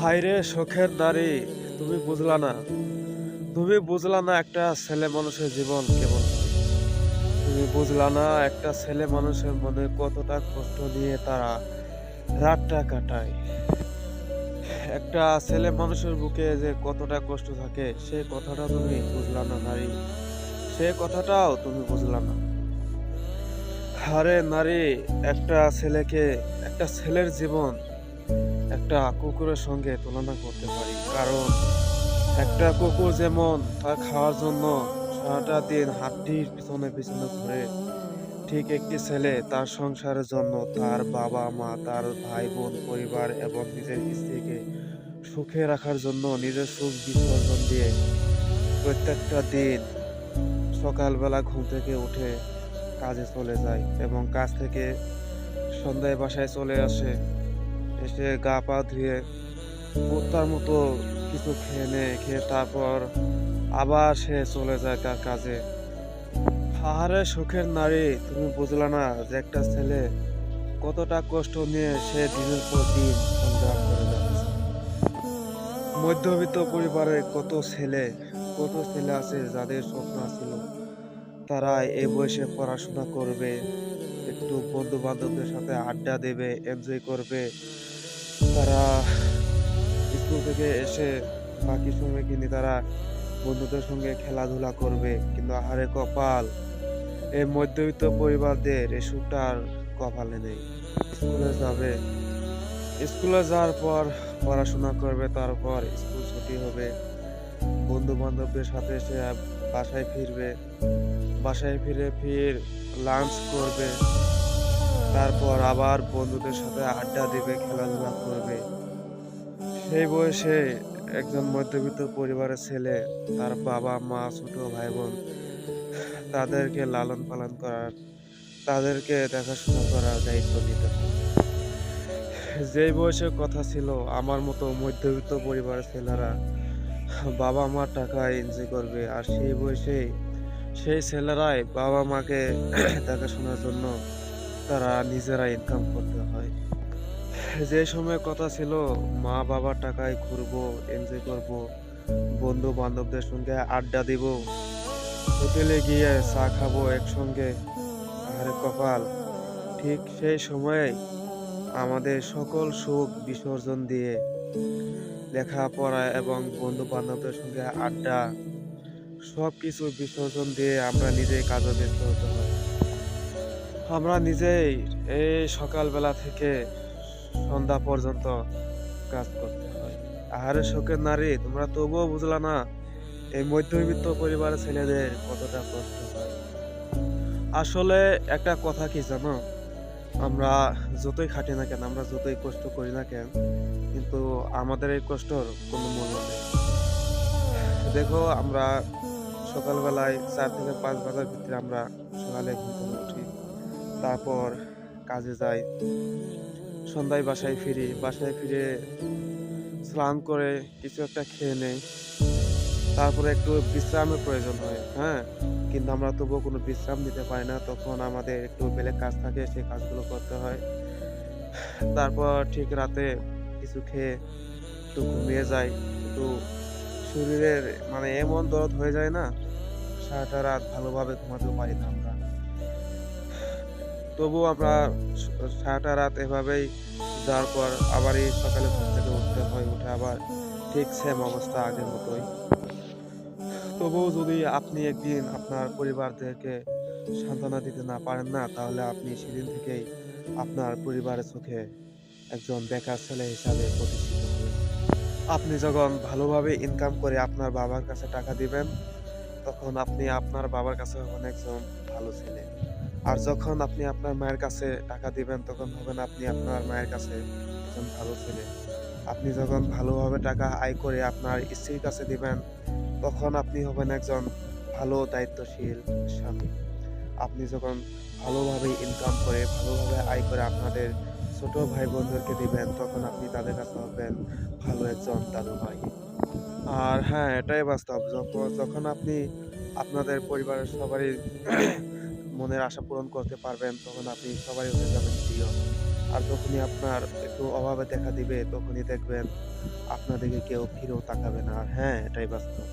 হাইরে শখের নারী তুমি বুঝলা না। তুমি বুঝলা না একটা ছেলে মানুষের জীবন কেমন তুমি বুঝলা না একটা ছেলে মানুষের মনে কতটা কষ্ট নিয়ে তারা রাতটা কাটায়। একটা ছেলে মানুষের বুকে যে কতটা কষ্ট থাকে সেই কথাটা তুমি বুঝলা না নারী। সে কথাটাও তুমি বুঝলা না। আরে নারী, একটা ছেলেকে, একটা ছেলের জীবন একটা কুকুরের সঙ্গে তুলনা করতে পারি। কারণ একটা কুকুর যেমন তার খাওয়ার জন্য সারাটা দিন হাড্ডির পিছনে পিছনে ঘুরে, ঠিক একটি ছেলে তার সংসারের জন্য তার বাবা মা, তার ভাই বোন, পরিবার এবং নিজের স্ত্রীকে সুখে রাখার জন্য নিজের সুখ বিসর্জন দিয়ে প্রত্যেকটা দিন সকালবেলা ঘুম থেকে উঠে কাজে চলে যায় এবং কাজ থেকে সন্ধ্যায় বাসায় চলে আসে। এসে গা পা ধুয়ে কুত্তার মতো কিছু খেয়ে নেয়, খেয়ে তারপর আবার সে চলে যায় তার কাজে। আহারে সুখের নারী, তুমি বুঝলা না যে একটা ছেলে কতটা কষ্ট নিয়ে সে দিনের পর দিন সংগ্রাম করে যাচ্ছে। মধ্যবিত্ত পরিবারে কত ছেলে কত ছেলে আছে যাদের স্বপ্ন ছিল তারা এই বয়সে পড়াশোনা করবে। একটু বন্ধু বান্ধবদের সাথে আড্ডা দেবে এনজয় করবে। তারা স্কুল থেকে এসে বাকি সময় কিন্তু তারা বন্ধুদের সঙ্গে খেলাধুলা করবে। কিন্তু আহারে কপাল, এই মধ্যবিত্ত পরিবারদের এই সুখটা আর কপালে নেই। স্কুলে যাবে। স্কুলে যাওয়ার পর পড়াশোনা করবে, তারপর স্কুল ছুটি হবে। বন্ধু বান্ধবদের সাথে সে বাসায় ফিরবে। বাসায় ফিরে ফির লাঞ্চ করবে। তারপর আবার বন্ধুদের সাথে আড্ডা দিবে, খেলাধুলা করবে। সেই বয়সে একজন মধ্যবিত্ত পরিবারের ছেলে, তার বাবা, মা, ছোট ভাই বোন তাদেরকে লালন পালন করার, তাদেরকে দেখাশোনা করার দায়িত্ব নিতে যেই বয়সের কথা ছিল, আমার মতো মধ্যবিত্ত পরিবারের ছেলেরা বাবা মার টাকা এনজয় করবে। আর সেই বয়সে সেই ছেলেরাই বাবা মাকে দেখাশোনার জন্য তারা নিজেরা ইনকাম করতে হয়। যে সময় কথা ছিল, মা বাবার টাকায় ঘুরবো এনজয় করব বন্ধু বান্ধবদের সঙ্গে আড্ডা দিব, হোটেলে গিয়ে চা খাব একসঙ্গে, আরে কপাল, ঠিক সেই সময়ে আমাদের সকল সুখ বিসর্জন দিয়ে লেখাপড়া এবং বন্ধু বান্ধবদের সঙ্গে আড্ডা সব কিছু বিসর্জন দিয়ে আমরা নিজেই কাজে ব্যস্ত হতে হয়। আমরা নিজেই এই সকালবেলা থেকে সন্ধ্যা পর্যন্ত কাজ করতে হয়। আহারে শোকের নারী, তোমরা তবুও বুঝলা না এই মধ্যবিত্ত পরিবারের ছেলেদের কতটা কষ্ট আসলে একটা কথা কি জানো? আমরা যতই খাটি না কেন, আমরা যতই কষ্ট করি না কেন, কিন্তু আমাদের এই কষ্টর কোনো মূল্য নেই। দেখো, আমরা সকালবেলায় চার থেকে পাঁচ বাজার ভিতরে আমরা সকালে ঘুম উঠি। তারপর কাজে যাই। সন্ধ্যায় বাসায় ফিরি। বাসায় ফিরে স্নান করে কিছু একটা খেয়ে নেই। তারপরে একটু বিশ্রামের প্রয়োজন হয় হ্যাঁ? কিন্তু আমরা তবুও কোনো বিশ্রাম দিতে পারি না। তখন আমাদের একটু বেলেগ কাজ থাকে, সেই কাজগুলো করতে হয়। তারপর ঠিক রাতে কিছু খেয়ে একটু ঘুমিয়ে যাই। একটু শরীরের মানে এমন দরদ হয়ে যায় না, সারাটা রাত ভালোভাবে ঘুমাতেও পারি না আমরা। তবুও আমরা সারাটা রাত এভাবেই যাওয়ার পর আবার এই সকালে ঘুম থেকে উঠতে হয় উঠে আবার ঠিক সেম অবস্থা আগের মতোই। তবুও যদি আপনি একদিন আপনার পরিবারদেরকে সান্ত্বনা দিতে না পারেন না, তাহলে আপনি সেদিন থেকেই আপনার পরিবারের চোখে একজন বেকার ছেলে হিসাবে প্রতিষ্ঠিত। হবেন আপনি যখন ভালোভাবে ইনকাম করে আপনার বাবার কাছে টাকা দিবেন, তখন আপনি আপনার বাবার কাছে হবেন একজন ভালো ছেলে। আর যখন আপনি আপনার মায়ের কাছে টাকা দিবেন, তখন হবেন আপনি আপনার মায়ের কাছে একজন ভালো ছেলে। আপনি যখন ভালোভাবে টাকা আয় করে আপনার স্ত্রীর কাছে দিবেন, তখন আপনি হবেন একজন ভালো, দায়িত্বশীল স্বামী। আপনি যখন ভালোভাবে ইনকাম করে, ভালোভাবে আয় করে আপনাদের ছোট ভাই বোনদেরকে দিবেন, তখন আপনি তাদের কাছে হবেন ভালো একজন দাদু ভাই। আর হ্যাঁ এটাই বাস্তব। যখন যখন আপনি আপনাদের পরিবারের সবারই মনের আশা পূরণ করতে পারবেন তখন আপনি সবাই হয়ে যাবেন প্রিয় আর যখনই আপনার একটু অভাবে দেখা দিবে তখনই দেখবেন আপনাদেরকে কেউ ফিরেও তাকাবে না। আর হ্যাঁ, এটাই বাস্তব।